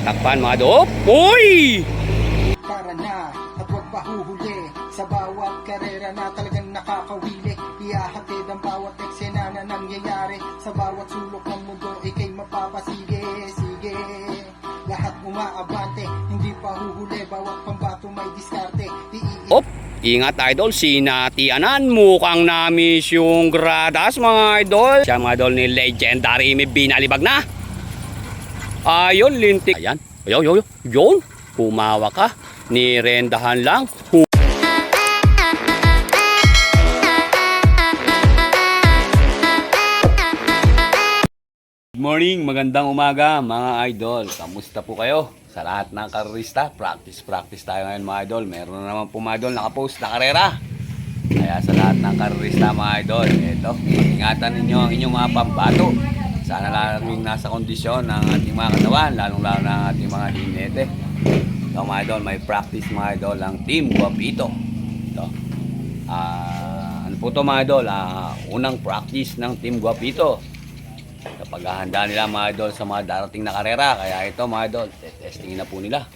Takpan mga idol. Uy! Tara na at huwag pahuhuli Sa bawat karera na talagang nakakawili Ihahatid ang bawat eksena na nangyayari Sa bawat sulok ng mundo ikay mapapasige Sige Lahat umaabante Hindi pahuhuli Bawat pambato may diskarte Iiit Op! Ingat idol, sinatianan. Mukhang na-miss yung gradas mga idol. Siya mga idol ni Legendary may binalibag na. Ayun, lintik. Ayan. Yo, yo, yo. Yun. Pumawa ka. Nirendahan lang. Hu- Good morning, magandang umaga mga idol. Kamusta po kayo? Sa lahat ng karista, practice practice tayo ngayon mga idol. Meron na naman po mga idol nakapost na karera. Kaya sa lahat ng karista mga idol, ito, ingatan ninyo ang inyong mga pambato. Sana laging nasa kondisyon ng ating mga katawan, lalong lalo ang ating mga linete. Ito mga idol, may practice mga idol ang Team Guapito. Ito. Ah, ano po to mga idol? Ah, unang practice ng Team Guapito sa paghahanda nila mga idol sa mga darating na karera. Kaya ito mga idol, testing na po nila.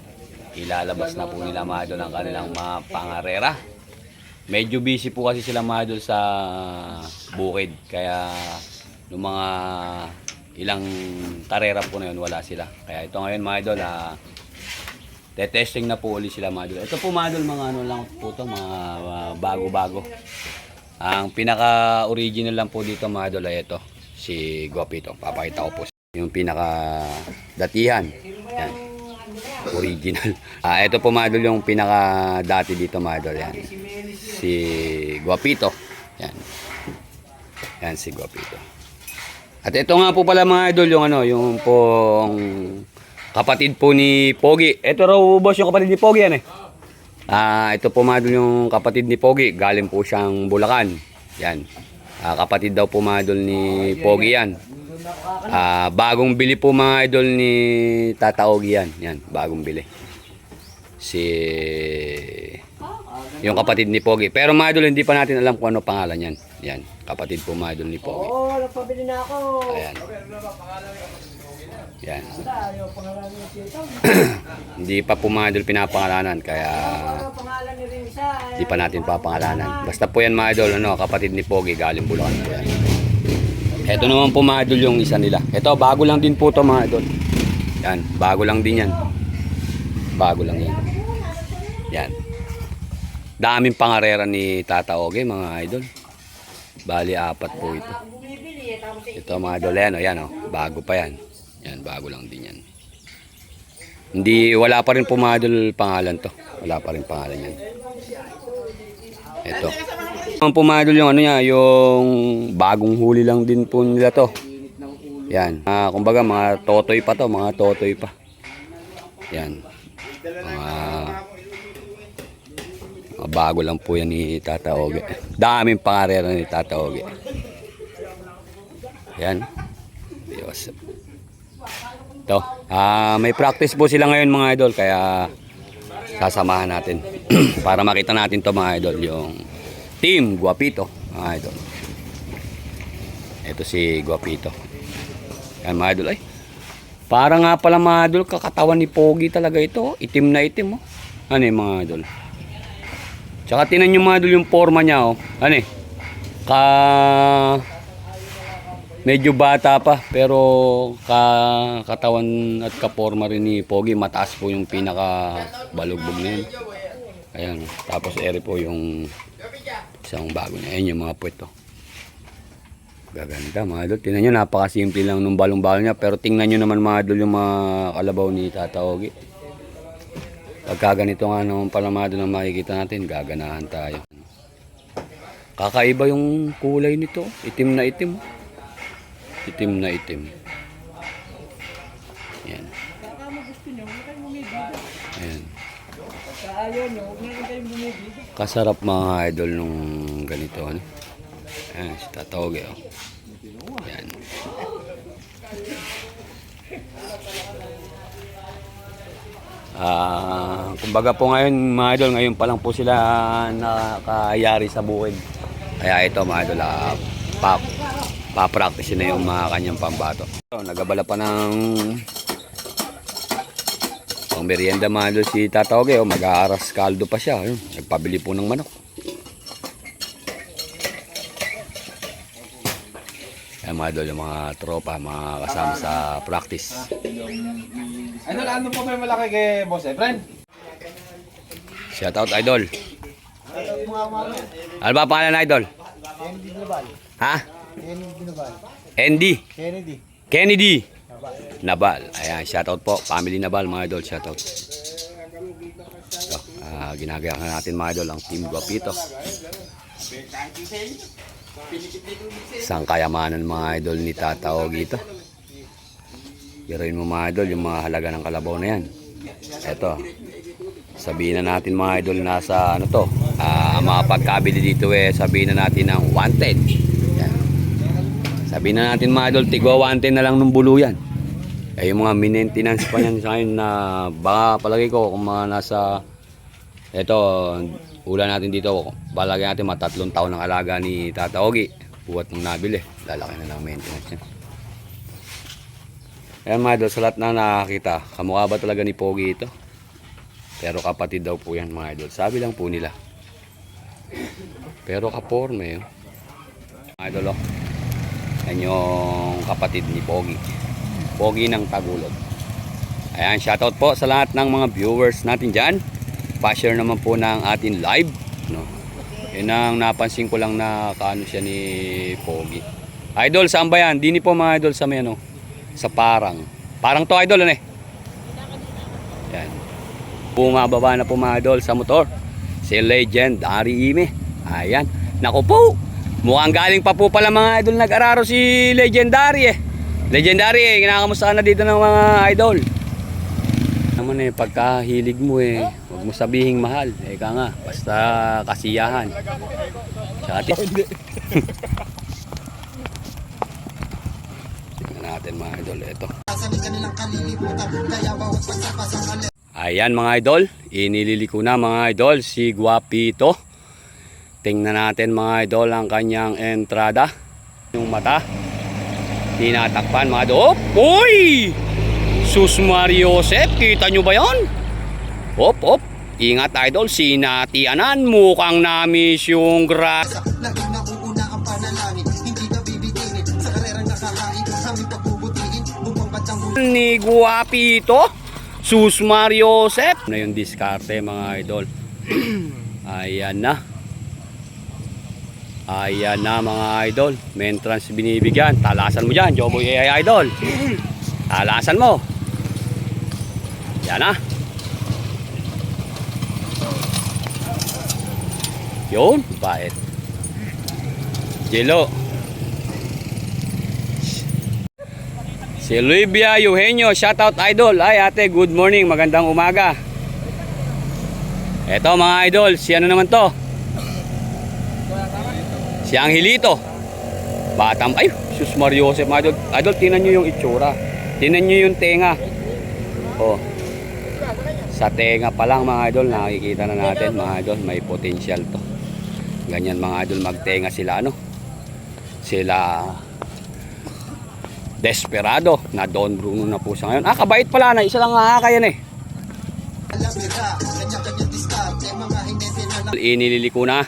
Ilalabas na po nila mga idol ang kanilang mga pangarera. Medyo busy po kasi sila mga idol sa bukid. Kaya yung mga ilang karera po na yun, wala sila. Kaya ito ngayon mga idol, ah, testing na po ulit sila mga idol. Ito po mga idol, mga ano lang po to, mga ah, bago-bago. Ang pinaka-original lang po dito mga idol ay ito, si Guapito. Papakita ko po yung pinaka-datihan. Yan. Original. Ah, ito po mga idol yung pinaka-dati dito mga idol. Yan. Si Guapito. Yan. Yan si Guapito. At ito nga po pala mga idol yung ano, yung pong kapatid po ni Pogi. Ito raw boss yung kapatid ni Pogi yan eh. Ah, ito po mga idol yung kapatid ni Pogi. Galing po siyang Bulacan. Yan. Ah, kapatid daw po mga idol ni Pogi yan. Ah, bagong bili po mga idol ni Tata Ogi yan. Yan, bagong bili. Si yung kapatid ni Pogi. Pero mga idol, hindi pa natin alam kung ano pangalan yan. Yan, kapatid po mga idol ni Pogi. Oo, oh, nagpabili na ako. Ayan. Yan. Ni Tito. Hindi pa po mga idol pinapangalanan kaya Ano hindi pa natin papangalanan. Basta po yan mga idol, ano, kapatid ni Pogi galing Bulacan po yan. Ito naman po mga idol yung isa nila. Ito, bago lang din po to mga idol. Yan, bago lang din yan. Bago lang yan. Yan. Daming pangarera ni Tata Oge mga idol. Bali, apat po ito. Ito mga idol, yan o, yan o, bago pa yan. Yan, bago lang din yan. Hindi, wala pa rin po mga idol pangalan to. Wala pa rin pangalan yan. Ito. Ang pumadol yung ano niya, yung bagong huli lang din po nila to. Yan. Ah, kumbaga mga totoy pa to, mga totoy pa. Yan. Mga, bago lang po yan ni Tata Oge. Daming pangarera ni Tata Oge. Yan. Diyos. Ito. Ah, may practice po sila ngayon mga idol kaya sasamahan natin para makita natin to mga idol yung team Guapito mga idol. Ito si Guapito. Yan mga idol ay. Para nga pala mga idol kakatawan ni Pogi talaga ito. Itim na itim oh. Ano yung mga idol? Tsaka tinan nyo mga idol yung forma niya oh. Ano eh? Ka medyo bata pa pero ka katawan at kaporma rin ni Pogi. Mataas po yung pinaka balugbog yun. Ayan tapos ere po yung isang bago niya ayan yung mga puweto gaganda mga idol. Tingnan nyo napakasimple lang nung balong balong niya. Pero tingnan nyo naman mga idol yung mga kalabaw ni Tata Ogi pagka ganito nga naman pala mga idol ang makikita natin gaganahan tayo kakaiba yung kulay nito itim na itim Itim na itim. Yan. baka mo gusto nyo, huwag kayong bumibili. Ayan. Sa ayaw nyo, huwag na kayong bumibili. Kasarap mga idol nung ganito. Ano? Ayan, si Tatoge. Oh. Ayan. Ah, kumbaga po ngayon mga idol, ngayon pa lang po sila nakayari sa bukid. Kaya ito mga idol, ah, pa, pa-practice na yung mga kanyang pambato. So, nagabala pa ng Pang merienda mga idol si Tataoge, oh, mag-aaras kaldo pa siya. Ayun, nagpabili po ng manok. Mga idol, yung mga tropa, mga kasama sa practice. Ano ano po may malaki kay Boss Efren? Shout out idol. Ano ba pangalan idol? Kennedy Nabal. Ha? Kennedy Nabal. Andy. Kennedy. Kennedy. Nabal. Ayan, shout out po. Family Nabal mga idol, shout out. So, ah, ginagaya na natin mga idol ang Team Guapito. Isang kayamanan mga idol ni Tatao Gito. Biruin mo mga idol yung mga halaga ng kalabaw na yan. Eto. Sabihin na natin mga idol nasa ano to. Ang mga pagkabili dito eh sabihin na natin ng 110. Yan. Sabihin na natin mga idol tigwa 110 na lang ng buluyan. Eh yung mga maintenance pa yan sa akin na baka palagi ko kung mga nasa eto ulan natin dito balagay natin mga tatlong taon ng alaga ni Tata Ogi buwat ng nabili lalaki na lang maintenance yan Ayan mga idol, sa lahat na nakakita, kamukha ba talaga ni Pogi ito? Pero kapatid daw po yan mga idol. Sabi lang po nila. Pero kaporme yun. Mga idol oh. Yan yung kapatid ni Pogi. Pogi ng Tagulog. Ayan, shoutout po sa lahat ng mga viewers natin dyan. Pa-share naman po ng ating live. No? Yun ang napansin ko lang na kaano siya ni Pogi. Idol, saan ba yan? Dini po mga idol sa may ano, sa parang. Parang to idol ano eh. Yan. Bumababa na po mga idol sa motor. Si Legend, Dari Ime. Ayan. Naku po. Mukhang galing pa po pala mga idol nag-araro si Legendary eh. Legendary eh, kinakamusta na dito ng mga idol. Naman eh, pagkahilig mo eh, huwag mo sabihing mahal. Eka nga, basta kasiyahan. Sa atin. Tingnan natin mga idol, ito. Ayan mga idol, inililiko na mga idol si Guapito. Tingnan natin mga idol ang kanyang entrada. Yung mata. Tinatakpan mga idol. Uy! Sus Mario Josep, kita nyo ba yon? Op, op. Ingat idol, sinatianan. Mukhang namis yung gra... Laging nauuna ang panalangin, hindi na bibiginin. Sa karera nakahain, aming pagbubutiin. Bumangbat ang ni Guapito. Sus Mario Josep. Na yung diskarte mga idol. Ayan na. Ayan na mga idol. May entrance binibigyan. Talasan mo dyan. Joboy AI Idol. Talasan mo. Yan na. Yun. Bait. Jelo. Si Olivia Eugenio, shoutout idol. Ay ate, good morning, magandang umaga. Eto mga idol, si ano naman to? Si Angelito. Batang, ay, sus Mario Joseph mga idol. Idol, tingnan nyo yung itsura. Tingnan nyo yung tenga. Oh. Sa tenga pa lang mga idol, nakikita na natin mga idol, may potential to. Ganyan mga idol, magtenga sila ano. Sila Desperado na Don Bruno na po sa ngayon. Ah, kabait pala na. Isa lang nga yan eh. Inililiko na.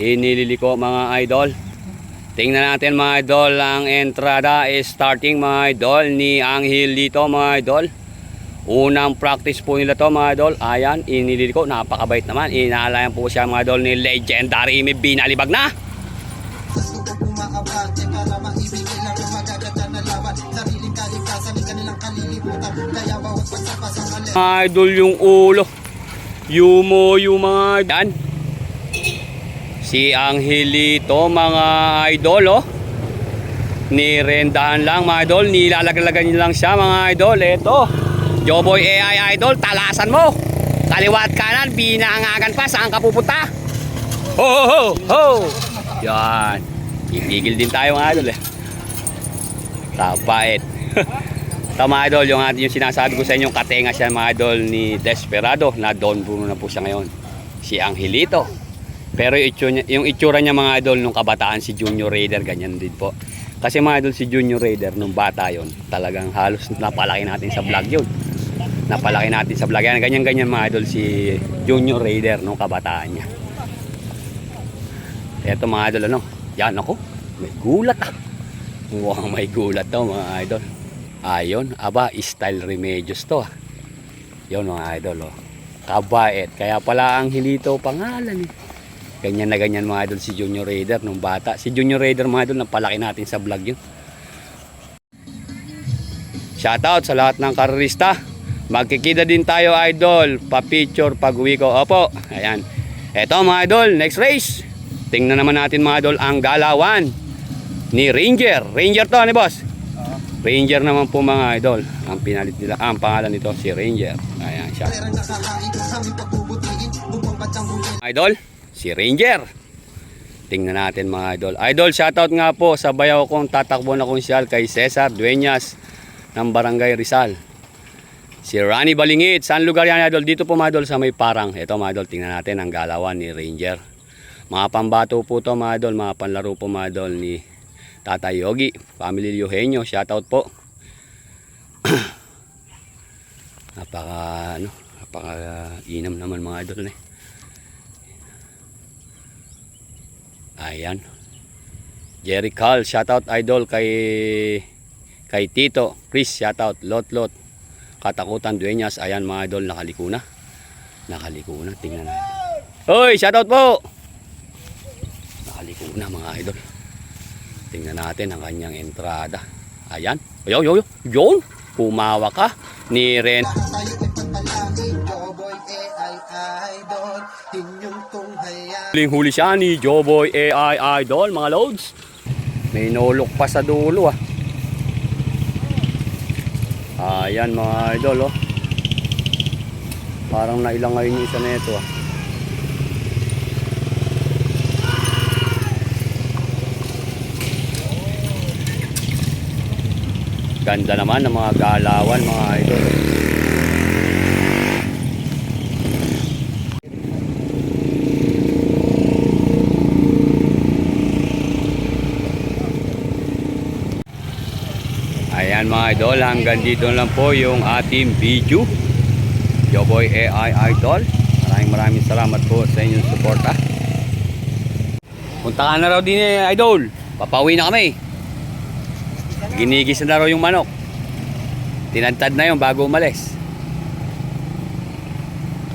Inililiko mga idol. Tingnan natin mga idol. Ang entrada is starting mga idol ni Angel dito mga idol. Unang practice po nila to mga idol. Ayan, inililiko. Napakabait naman. Inaalayan po siya mga idol ni Legendary Imi Binalibag na. Mga idol yung ulo. Yumo yung mga dan. Si Angelito mga idol oh. Nirendahan lang mga idol. Nilalaglagan lang siya mga idol. Ito. Joboy AI idol. Talasan mo. Kaliwat kanan. Binangagan pa. Saan ka pupunta? Ho ho ho. ho. Yan. Titigil din tayo mga idol eh. Tapait. Ito mga idol, yung, yung sinasabi ko sa inyo, katenga siya mga idol ni Desperado na Don Bruno na po siya ngayon. Si Angelito. Pero yung itsura, niya, yung itsura niya mga idol nung kabataan si Junior Raider, ganyan din po. Kasi mga idol si Junior Raider nung bata yon talagang halos napalaki natin sa vlog yun. Napalaki natin sa vlog. Yan, ganyan-ganyan mga idol si Junior Raider nung kabataan niya. Eto mga idol ano, yan ako, may gulat ah. Mukhang may gulat to mga idol. Ayon, aba, style remedios to ah. Yun mga idol oh. Kabait, kaya pala ang hilito pangalan eh. Ganyan na ganyan mga idol si Junior Raider nung bata. Si Junior Raider mga idol, napalaki natin sa vlog yun. Shoutout sa lahat ng karerista. Magkikita din tayo idol. Pa-picture pag uwi ko. Opo. Ayan. Eto mga idol, next race. Tingnan naman natin mga idol ang galawan ni Ranger. Ranger to, ni boss? Ranger naman po mga idol. Ang pinalit nila, ang pangalan nito si Ranger. Ayan siya. Idol, si Ranger. Tingnan natin mga idol. Idol, shoutout nga po sa bayaw kong tatakbo na konsyal kay Cesar Dueñas ng Barangay Rizal. Si Rani Balingit, saan lugar yan idol? Dito po mga idol sa may parang. Ito mga idol, tingnan natin ang galawan ni Ranger. Mga pambato po to mga idol, mga panlaro po mga idol ni Tatay Yogi, Family Eugenio, shoutout po. napaka ano, napaka inam naman mga idol eh. Ayan. Jerry Cal, shoutout idol kay kay Tito. Chris, shoutout. Lot Lot. Katakutan Dueñas. Ayan mga idol, nakaliko na. Nakaliko na. Tingnan natin. Hoy, shoutout po! Nakaliko na mga idol. Tingnan natin ang kanyang entrada. Ayan. Yo, yo, yo. Yun. Pumawa ka ni Ren. Huling huli siya ni Joboy AI Idol, mga loads. May nulok pa sa dulo ah. Ayan mga idol oh. Parang nailang ngayon yung isa na ito ah. Ganda naman ng mga galawan mga idol. Ayan mga idol, hanggang dito lang po yung ating video. Yo boy AI Idol. Maraming maraming salamat po sa inyong suporta. Punta ka na raw din eh, Idol. Papauwi na kami. Ginigis na raw yung manok. Tinantad na yun bago umalis.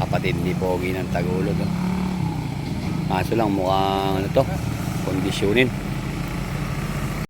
Kapatid ni Pogi ng Tagulog. oh. Kaso lang mukhang ano to, kondisyonin.